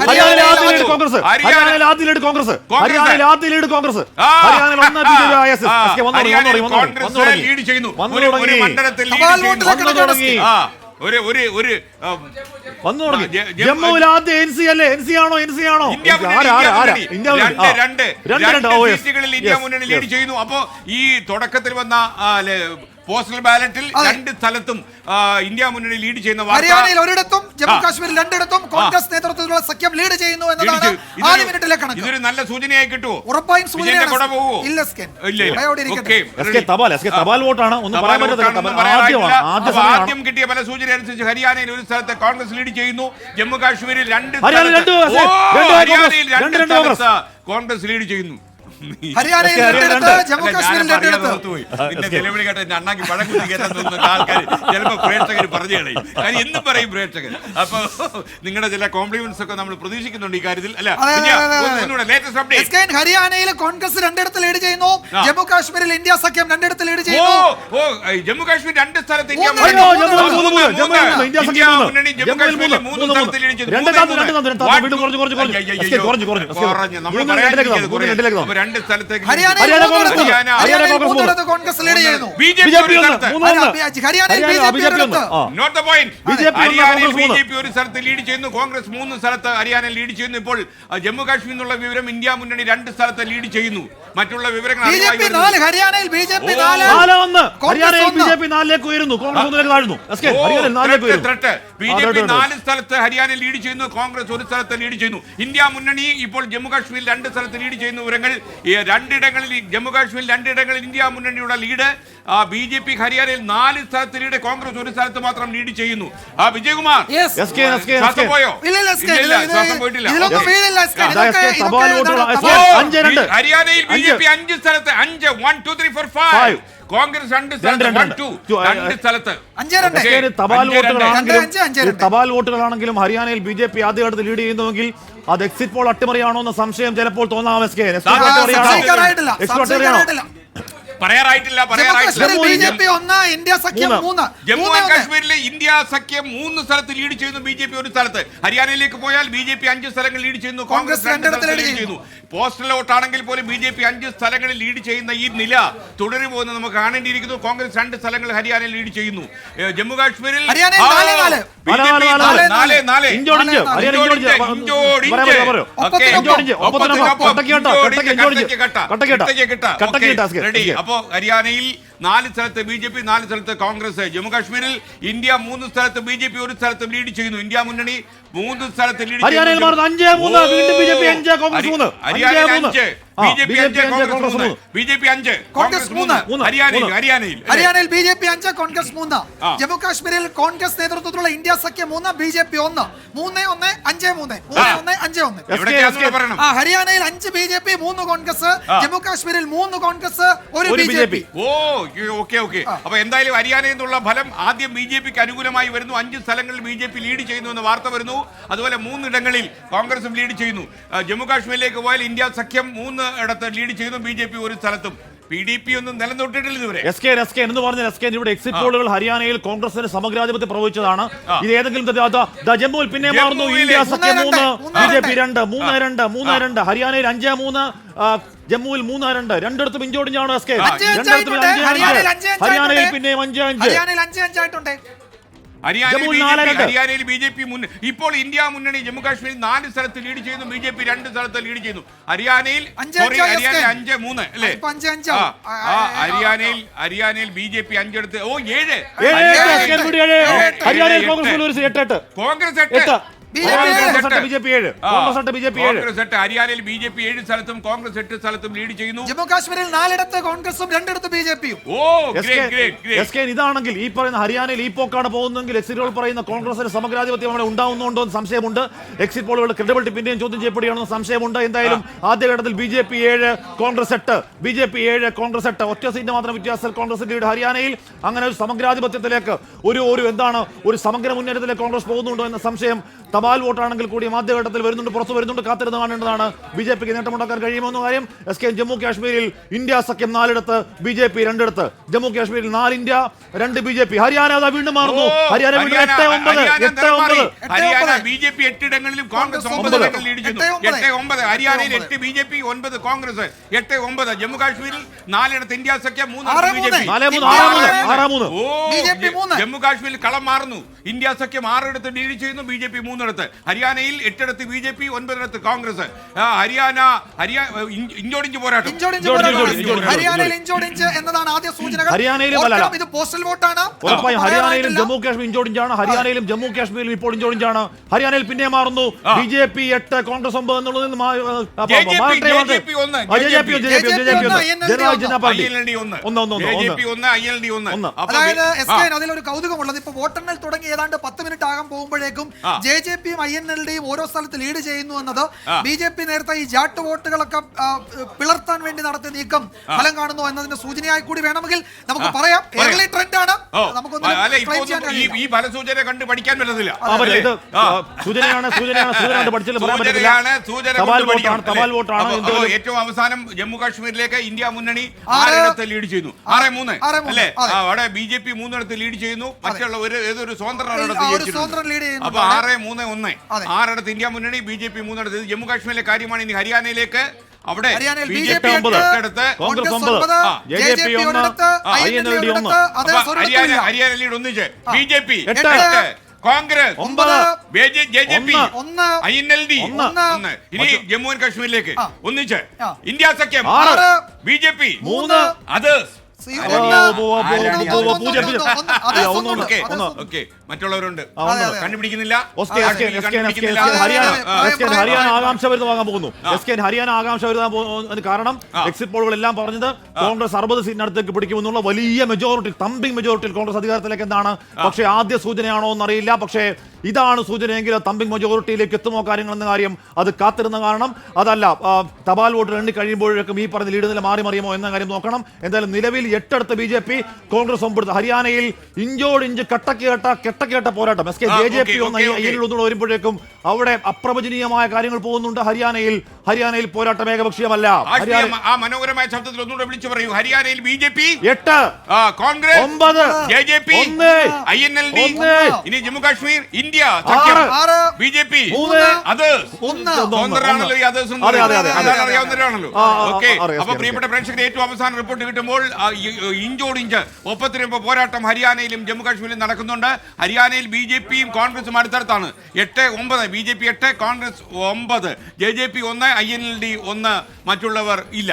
ഹരിയാനയിൽ ആദ്യ ലീഡ് കോൺഗ്രസ്. ഹരിയാന- ഹരിയാനയിൽ ആദ്യ ലീഡ് കോൺഗ്രസ്. ഹരിയാനയിൽ ആദ്യ ലീഡ് കോൺഗ്രസ്. ഹരിയാനയിൽ ഒന്ന് ബി ജെ എസ് ഒരു ഒരു ഒരു വന്നു തുടങ്ങി ജമ്മുവിൽ ആദ്യം എൻ സി അല്ലേ? എൻ സി ആണോ? എൻ സി ആണോ. രണ്ട് രണ്ട് ഇന്ത്യ മുന്നണി ലീഡ് ചെയ്യുന്നു. അപ്പോ ഈ തുടക്കത്തിൽ വന്ന പോസ്റ്റൽ ബാലറ്റിൽ രണ്ട് സ്ഥലത്തും ഇന്ത്യ മുന്നണി ലീഡ് ചെയ്യുന്ന ഹരിയാനയിൽ ഒരിടത്തും ജമ്മു കാശ്മീരിൽ രണ്ടിടത്തും കോൺഗ്രസ് നേതൃത്വത്തിലുള്ള സഖ്യം ലീഡ് ചെയ്യുന്നു എന്നതാണ് ആദ്യ ഇതൊരു- മിനിറ്റിലെ കണക്ക്. ഇതൊരു നല്ല സൂചനയായി കിട്ടുമോ ഉറപ്പായും സൂചനയാണ് ഇല്ല. തപാൽ വോട്ടാണ് ആദ്യ കിട്ടിയ പല സൂചന അനുസരിച്ച് ഹരിയാനയിൽ ഒരു സ്ഥലത്ത് കോൺഗ്രസ് ലീഡ് ചെയ്യുന്നു. ജമ്മു കാശ്മീരിൽ രണ്ട് ഹരിയാനയിൽ സ്ഥലത്ത് രണ്ട് രണ്ട് ഹരിയാനയിൽ രണ്ട് രണ്ട് കോൺഗ്രസ്. ലീഡ് ചെയ്യുന്നു. ഹരിയാനയിൽ രണ്ടിടത്ത് ജമ്മു കാശ്മീരിൽ രണ്ടിടത്ത്. നിലവിളി കേട്ട എന്റെ അണ്ണാക്കി പഴം കുത്തി കയറ്റാൻ തോന്നുന്ന ആൾക്കാർ ചിലപ്പോ പ്രേക്ഷകർ പറഞ്ഞു കളയും. കാര്യം എന്തും പറയും പ്രേക്ഷകർ അപ്പൊ നിങ്ങളുടെ ചില കോംപ്ലിമെന്റ്സ് ഒക്കെ നമ്മൾ പ്രതീക്ഷിക്കുന്നുണ്ട് ഈ കാര്യത്തിൽ. അല്ല ഹരിയാനയിൽ കോൺഗ്രസ് രണ്ടിടത്ത് ലീഡ് ചെയ്യുന്നു. ജമ്മു കാശ്മീരിൽ ഇന്ത്യ സഖ്യം രണ്ടിടത്ത് ലീഡ് ചെയ്യുന്നു. ഓ ജമ്മു കാശ്മീർ രണ്ട് സ്ഥലത്ത് ഇന്ത്യ മുന്നണി. ജമ്മു കാശ്മീരിൽ മൂന്ന്, സ്ഥലത്ത് ലീഡ് ചെയ്തു. രണ്ട് സ്ഥലത്തേക്ക് ഹരിയാനയിൽ ഹരിയാന മൂന്നിടത്ത് കോൺഗ്രസ് ലീഡ് ചെയ്യുന്നു ബി ജെ ബി പി ഒരു സ്ഥലത്ത് note the point B J ഹരിയാനയിൽ കോൺഗ്രസ് ബി മൂന്ന്. ജെ പി ഒരു സ്ഥലത്ത് ലീഡ് ചെയ്യുന്നു കോൺഗ്രസ് മൂന്ന് സ്ഥലത്ത് ഹരിയാന ലീഡ് ചെയ്യുന്നു ഇപ്പോൾ ജമ്മു കാശ്മീർ എന്നുള്ള വിവരം ഇന്ത്യ മുന്നണി രണ്ട് സ്ഥലത്ത് ലീഡ് ചെയ്യുന്നു മറ്റുള്ള വിവരങ്ങൾ ഹരിയാനയിൽ ബി ജെ പി ഹരിയാനയിൽ ബി ജെ പി നാലിലേക്ക് ഉയരുന്നു കോൺഗ്രസ് താഴ്ന്നു ബി ജെ പി നാല് സ്ഥലത്ത് ഹരിയാന ലീഡ് ചെയ്യുന്നു കോൺഗ്രസ് ഒരു സ്ഥലത്ത് ലീഡ് ചെയ്യുന്നു ഇന്ത്യ മുന്നണി ഇപ്പോൾ ജമ്മു കാശ്മീരിൽ രണ്ട് സ്ഥലത്ത് ലീഡ് ചെയ്യുന്ന വിവരങ്ങൾ ഈ രണ്ടിടങ്ങളിൽ ജമ്മു കാശ്മീരിൽ രണ്ടിടങ്ങളിൽ ഇന്ത്യ മുന്നണിയുടെ ലീഡ് ബി ജെ പി ഹരിയാനയിൽ നാല് സ്ഥലത്ത് ലീഡ് കോൺഗ്രസ് ഒരു സ്ഥലത്ത് മാത്രം ലീഡ് ചെയ്യുന്നു. ആ വിജയകുമാർ. പോയോ? പോയിട്ടില്ല. ഹരിയാനയിൽ ബി ജെ അഞ്ച്. പി അഞ്ച് സ്ഥലത്ത് അഞ്ച് one two three four. Five Congress രണ്ട് സ്ഥലത്ത്. തപാൽ വോട്ടുകളാണെങ്കിലും ഹരിയാനയിൽ ബി ജെ പി ആദ്യഘട്ടത്തിൽ ലീഡ് ചെയ്യുന്നുവെങ്കിൽ അത് എക്സിറ്റ് പോൾ അട്ടിമറിയാണോ എന്ന സംശയം ചിലപ്പോൾ തോന്നാം എസ് കെ. പറയാറായിട്ടില്ല ജമ്മു ആൻഡ് കാശ്മീരിലെ ഇന്ത്യ സഖ്യം മൂന്ന് സ്ഥലത്ത് ലീഡ് ചെയ്യുന്നു ബി ജെ പി ഒരു സ്ഥലത്ത്. ഹരിയാനയിലേക്ക് പോയാൽ ബി ജെ പി അഞ്ച് സ്ഥലങ്ങൾ ലീഡ് ചെയ്യുന്നു കോൺഗ്രസ് ലീഡ് ചെയ്യുന്നു. പോസ്റ്റൽ വോട്ടാണെങ്കിൽ പോലും ബി ജെ പി അഞ്ച് സ്ഥലങ്ങളിൽ ലീഡ് ചെയ്യുന്ന ഈ നില തുടരുമോ എന്ന് നമുക്ക് കാണേണ്ടിയിരിക്കുന്നു. കോൺഗ്രസ് രണ്ട് സ്ഥലങ്ങൾ ഹരിയാനയിൽ ലീഡ് ചെയ്യുന്നു. ജമ്മു കാശ്മീരിൽ ഹരിയാനയിൽ ആ, നാല് നാല്. ബി ജെ പി നാല് നാല് നാല്. നാല് നാല് ഇഞ്ചോടിഞ്ച് നാല്, ഹരിയാന ഇഞ്ചോടിഞ്ച്, ഇഞ്ചോടിഞ്ച് ഇഞ്ചോടിഞ്ച്. പറയാം, പറയാം, പറയാം. ഓക്കേ. ഒപ്പത്തിനൊപ്പം. ഇഞ്ചോടിഞ്ച്, ഒപ്പത്തിനൊപ്പം. ഒപ്പത്തിനൊപ്പം. കട്ടക്ക് കെട്ട, കട്ടക്ക് ഇഞ്ചോടിഞ്ച്. കട്ടക്ക് കെട്ട. കട്ടക്ക് കെട്ട. കട്ടക്ക് കെട്ട. കട്ടക്ക് ഓക്കേ. കെട്ട, S K, ready S K. അപ്പോ ഹരിയാനയിൽ നാല് സ്ഥലത്ത് ബി ജെ പി നാല് സ്ഥലത്ത് കോൺഗ്രസ് ജമ്മുകാശ്മീരിൽ ഇന്ത്യ മൂന്ന് സ്ഥലത്ത് ബി ജെ പി ഒരു സ്ഥലത്ത് ലീഡ് ചെയ്യുന്നു ഇന്ത്യ മുന്നണി മൂന്ന് സ്ഥലത്ത് ലീഡ് ഹരിയാനയിൽ ബി ജെ പി അഞ്ച് കോൺഗ്രസ് മൂന്ന് ജമ്മു കാശ്മീരിൽ കോൺഗ്രസ് നേതൃത്വത്തിലുള്ള ഇന്ത്യ സഖ്യം മൂന്ന് ബി ജെ പി ഒന്ന് മൂന്ന് ഒന്ന് അഞ്ച് മൂന്ന് മൂന്ന്. ഒന്ന് അഞ്ച് ഒന്ന് ഹരിയാനയിൽ അഞ്ച് ബി ജെ പി മൂന്ന് കോൺഗ്രസ്. ജമ്മു കാശ്മീരിൽ മൂന്ന് കോൺഗ്രസ് ഒരു ബി ജെ പി ഓ ഓക്കെ ഓക്കെ അപ്പൊ എന്തായാലും ഹരിയാനയിൽ നിന്നുള്ള ഫലം ആദ്യം ബി ജെ പിക്ക് അനുകൂലമായി വരുന്നു. അഞ്ച് സ്ഥലങ്ങളിൽ ബി ജെ പി ലീഡ് ചെയ്യുന്നു എന്ന് വാർത്ത വരുന്നു. അതുപോലെ മൂന്നിടങ്ങളിൽ കോൺഗ്രസും ലീഡ് ചെയ്യുന്നു. ജമ്മു കാശ്മീരിലേക്ക് പോയാൽ ഇന്ത്യ സഖ്യം മൂന്ന് ഇടത്ത് ലീഡ് ചെയ്യുന്നു. ബി ജെ പി ഒരു സ്ഥലത്തും. പി ഡി പി ഒന്നും നിലനിർത്തിയിട്ടില്ല ഇതുവരെ. എസ് കെ എസ് കെ എന്ന് പറഞ്ഞ എസ് കെ ഇവിടെ എക്സിറ്റ് പോളുകൾ ഹരിയാനയിൽ കോൺഗ്രസിന് സമഗ്രാധിപത്യം പ്രവചിച്ചതാണ് ഇത് ഏതെങ്കിലും ജമ്മുവിൽ പിന്നെ മാറുന്നു. ഇന്ത്യ സഖ്യം മൂന്ന് മൂന്ന് രണ്ട്, മൂന്ന് ബി ജെ പി രണ്ട്. മൂന്ന് രണ്ട് മൂന്ന് രണ്ട്. ഹരിയാനയിൽ അഞ്ച് മൂന്ന് ജമ്മുവിൽ മൂന്ന് രണ്ട്. രണ്ടിടത്തും ഇഞ്ചോടിഞ്ചാണ് എസ് കെ അഞ്ച് രണ്ടിടത്തും ഹരിയാനയിൽ അഞ്ച് അഞ്ച് ഹരിയാനയിൽ അഞ്ചായിട്ടുണ്ട്. പിന്നെയും അഞ്ച് അഞ്ച്. ഹരിയാനയിൽ ബി ജെ പി ഇപ്പോൾ ഇന്ത്യ മുന്നണി ജമ്മു കാശ്മീരിൽ നാല് സ്ഥലത്ത് ലീഡ് ചെയ്യുന്നു ബി ജെ പി രണ്ട് സ്ഥലത്ത് ലീഡ് ചെയ്യുന്നു ഹരിയാനയിൽ അഞ്ച് മൂന്ന് അല്ലേ ഹരിയാനയിൽ ഹരിയാനയിൽ ബി ജെ പി അഞ്ചെടുത്ത് ഓ ഏഴ്. കോൺഗ്രസ് എട്ട് ഹരിയാനയിൽ ബി ജെ പി ഏഴ് സ്ഥലത്തും കോൺഗ്രസ് എട്ട് സ്ഥലത്തും ലീഡ് ചെയ്യുന്നു. ജമ്മു കാശ്മീരിൽ നാലിടത്ത് കോൺഗ്രസും രണ്ടിടത്ത് ബി ജെ പിയും. ഓ ഇതാണെങ്കിൽ ഈ പറയുന്ന ഹരിയാനയിൽ ഈ പോക്കാണ് പോകുന്നതെങ്കിൽ എക്സിറ്റ് പോൾ പറയുന്ന കോൺഗ്രസിന് സമഗ്രാധിപത്യം അവിടെ ഉണ്ടാവുന്നുണ്ടോ എന്ന് സംശയമുണ്ട്. എക്സിറ്റ് പോളുകളുടെ ക്രെഡിബിലിറ്റി പിന്നെയും ചോദ്യം ചെയ്യപ്പെടുകയാണെന്ന് സംശയമുണ്ട്. എന്തായാലും ആദ്യഘട്ടത്തിൽ ബി ജെ പി ഏഴ് കോൺഗ്രസ് എട്ട്. ബി ജെ പി ഏഴ് കോൺഗ്രസ് എട്ട്. ഒറ്റ സീറ്റ് മാത്രം വ്യത്യാസത്തിൽ കോൺഗ്രസ് ലീഡ് ഹരിയാനയിൽ. അങ്ങനെ ഒരു സമഗ്രാധിപത്യത്തിലേക്ക് ഒരു ഒരു എന്താണ് ഒരു സമഗ്ര മുന്നേറ്റത്തിലേക്ക് കോൺഗ്രസ് പോകുന്നുണ്ടോ എന്ന സംശയം തപാൽ വോട്ടാണെങ്കിൽ കൂടിയും ആദ്യഘട്ടത്തിൽ വരുന്നുണ്ട് പുറത്ത് വരുന്നുണ്ട് കാത്തിരുന്ന് കാണേണ്ടതാണ്. ബി ജെ പിക്ക് നേട്ടമുണ്ടാക്കാൻ കഴിയുമെന്ന കാര്യം എസ് കെ ജമ്മു കാശ്മീരിൽ ഇന്ത്യ സഖ്യം നാലിടത്ത് ബി ജെ പി രണ്ടിടത്ത്. ജമ്മു കാശ്മീരിൽ നാല് ഇന്ത്യ രണ്ട് ബി ജെ പി ഹരിയാന അതാ വീണ്ടും മാറുന്നു. ഹരിയാന വീണ്ടും എട്ട് ഒമ്പത് ഹരിയാന എട്ട് ഒമ്പത്. ഹരിയാന ബി ജെ പി എട്ടിടങ്ങളിലും കോൺഗ്രസ് കോൺഗ്രസ് ഒമ്പത് ഒമ്പത്. ലീഡ് ചെയ്യുന്നു എട്ട് ഒമ്പത്. ഹരിയാനയിൽ എട്ട് എട്ട് ബി ജെ പി ഒൻപത് കോൺഗ്രസ് എട്ട് ഒമ്പത് ജമ്മു കാശ്മീരിൽ നാലിടത്ത് ഇന്ത്യ സഖ്യം മൂന്ന് ബി ജെ പി മൂന്ന്. മൂന്ന് മൂന്ന്. മൂന്ന്. മൂന്ന്. ജമ്മു കാശ്മീരിൽ കളം മാറുന്നു. ഇന്ത്യ സഖ്യം ആറിടത്ത് ലീഡ് ചെയ്യുന്നു ബി ജെ പി മൂന്നിടത്ത് ഹരിയാനയിൽ എട്ടിടത്ത് ബി ജെ പി ഒൻപതിടത്ത് കോൺഗ്രസ് ഹരിയാന ഹരിയാന ഇഞ്ചോടിഞ്ച് പോരാട്ടം ഹരിയാനയിൽ ഇഞ്ചോടിഞ്ച് എന്നതാണ് ആദ്യ സൂചനകൾ ഹരിയാനയിലും ഇത് പോസ്റ്റൽ വോട്ടാണ് ഉറപ്പായും ഹരിയാനയിലും ജമ്മു കാശ്മീർ ഇഞ്ചോടിഞ്ചാണ് ഹരിയാനയിലും ജമ്മു കാശ്മീരിലും ഇപ്പോൾ ഇഞ്ചോടിഞ്ചാണ് ഹരിയാനയിൽ പിന്നെ മാറുന്നു ബി ജെ പി എട്ട് കോൺഗ്രസ് ഒമ്പത്. അപ്പൊ അതായത് എസ് കെ അതിലൊരു കൗതുകമുള്ളത് ഇപ്പൊ വോട്ടെണ്ണൽ തുടങ്ങി ഏതാണ്ട് പത്ത് മിനിറ്റ് ആകാൻ പോകുമ്പോഴേക്കും. ജെ ജെ പിയും ഐ എൻ എൽഡിയും ഓരോ സ്ഥലത്ത് ലീഡ് ചെയ്യുന്നു എന്നത്. ബി ജെ പി നേരത്തെ ഈ ജാട്ട് വോട്ടുകളൊക്കെ പിളർത്താൻ വേണ്ടി നടത്തിയ നീക്കം ഫലം കാണുന്നു എന്നതിന്റെ സൂചനയായി കൂടി വേണമെങ്കിൽ നമുക്ക് പറയാം. ഏർലി ട്രെൻഡ് ആണ്. ഈ ഫലസൂചന കണ്ട് പഠിക്കാൻ പറ്റത്തില്ല. സൂചനയാണ് സൂചനയാണ് സൂചന കൊണ്ട് പഠിച്ചില്ല പറയാൻ പറ്റത്തില്ല. ഏറ്റവും അവസാനം ജമ്മു കാശ്മീരിലേക്ക് ഇന്ത്യ മുന്നണി ആറ് ആറിടത്ത് ലീഡ് ചെയ്യുന്നു. ആറ് മൂന്ന്. അല്ലേ? അവിടെ ബി ജെ പി മൂന്നിടത്ത് ലീഡ് ചെയ്യുന്നു. മറ്റുള്ള ഒരു ഏതൊരു സ്വതന്ത്ര അപ്പൊ. ആറ് മൂന്ന് ഒന്ന്. ആറിടത്ത് ഇന്ത്യ മുന്നണി ബി ജെ പി മൂന്നിടത്ത്. ഇത് ജമ്മു കാശ്മീരിലെ കാര്യമാണ്. ഇനി ഹരിയാനയിലേക്ക്. അവിടെ ബി ജെ പി ഒമ്പത്. കോൺഗ്രസ് കോൺഗ്രസ് ഒമ്പത്. ഒമ്പത്. ജെ ജെ പി ഒന്ന്, ഒരിടത്ത് ഐ എൻ എൽ ഡി ഒന്ന്. ഹരിയാന ഹരിയാന ലീഡ് ഒന്നിച്ച്. ബി ജെ പി എട്ട്. കോൺഗ്രസ്. ഒമ്പത്. J J P. ഒന്ന്. ഐ എൻ എൽ ഡി ഒന്ന്. ഒന്ന്. ഇനി ജമ്മു ആൻഡ് കാശ്മീരിലേക്ക്. ഒന്നിച്ച്. ഇന്ത്യ സഖ്യം. B J P. മൂന്ന്. അത് മറ്റുള്ളവരുണ്ട്. കണ്ടുപിടിക്കുന്നില്ല? ഹരിയാന. ആകാംക്ഷ വരുന്നതാകാൻ പോകുന്നു. എസ് കെ ഹരിയാന ആകാംക്ഷ വരുത്താൻ കാരണം എക്സിറ്റ് എക്സിറ്റ് പോളുകളെല്ലാം പറഞ്ഞത് കോൺഗ്രസ് അറുപത് സീറ്റിനടുത്തേക്ക് പിടിക്കുമെന്നുള്ള വലിയ മെജോറിറ്റി തമ്പിങ് മെജോറിറ്റിയിൽ കോൺഗ്രസ് അധികാരത്തിലേക്ക് എന്താണ്? പക്ഷേ ആദ്യ സൂചനയാണോ എന്നറിയില്ല. പക്ഷേ ഇതാണ് സൂചനയെങ്കിൽ തമ്പിങ് മെജോറിറ്റിയിലേക്ക് എത്തുമോ കാര്യങ്ങൾ എന്ന കാര്യം അത് കാത്തിരുന്ന കാരണം അതല്ല തപാൽ വോട്ട് എണ്ണി കഴിയുമ്പോഴേക്കും ഈ പറഞ്ഞ ലീഡ് നില മാറി മറിയുമോ എന്ന കാര്യം നോക്കണം. എന്തായാലും നിലവിൽ എട്ടടുത്ത് ബി ജെ പി കോൺഗ്രസ് ഒമ്പെടുത്ത് ഹരിയാനയിൽ ഇഞ്ചോടിഞ്ച് ഇഞ്ച് കട്ടക്കേട്ട കെട്ടക്കേട്ട കെട്ട പോരാട്ടം. S K J J P ഒന്ന് വരുമ്പോഴേക്കും അവിടെ അപ്രവചനീയമായ കാര്യങ്ങൾ പോകുന്നുണ്ട് ഹരിയാനയിൽ. ഹരിയാനയിൽ പോരാട്ടം ഏകപക്ഷീയമല്ല. ആ മനോഹരമായ ശബ്ദത്തിൽ ഒന്നുകൂടെ വിളിച്ചു പറയൂ. ഹരിയാനയിൽ ബി ജെ പി എട്ട് കോൺഗ്രസ് ഒമ്പത് J J P I N L D ഇനി Jammu Kashmir India B J P അത്. അറിയാവുന്നവരാണല്ലോ. ഓക്കെ. അപ്പൊ പ്രിയപ്പെട്ട പ്രേക്ഷകർ ഏറ്റവും അവസാന റിപ്പോർട്ട് കിട്ടുമ്പോൾ ഇഞ്ചോട് ഇഞ്ച് ഒപ്പത്തിനിപ്പോ പോരാട്ടം ഹരിയാനയിലും ജമ്മു കാശ്മീരിലും നടക്കുന്നുണ്ട്. ഹരിയാനയിൽ ബി ജെ പിയും കോൺഗ്രസും അടുത്തടുത്താണ്. എട്ട് ഒമ്പത് ബി ജെ പി എട്ട് കോൺഗ്രസ് ഒമ്പത് ജെ ജെ പി ഒന്ന് ഐ എൻ എൽ ഡി ഒന്ന് മറ്റുള്ളവർ ഇല്ല.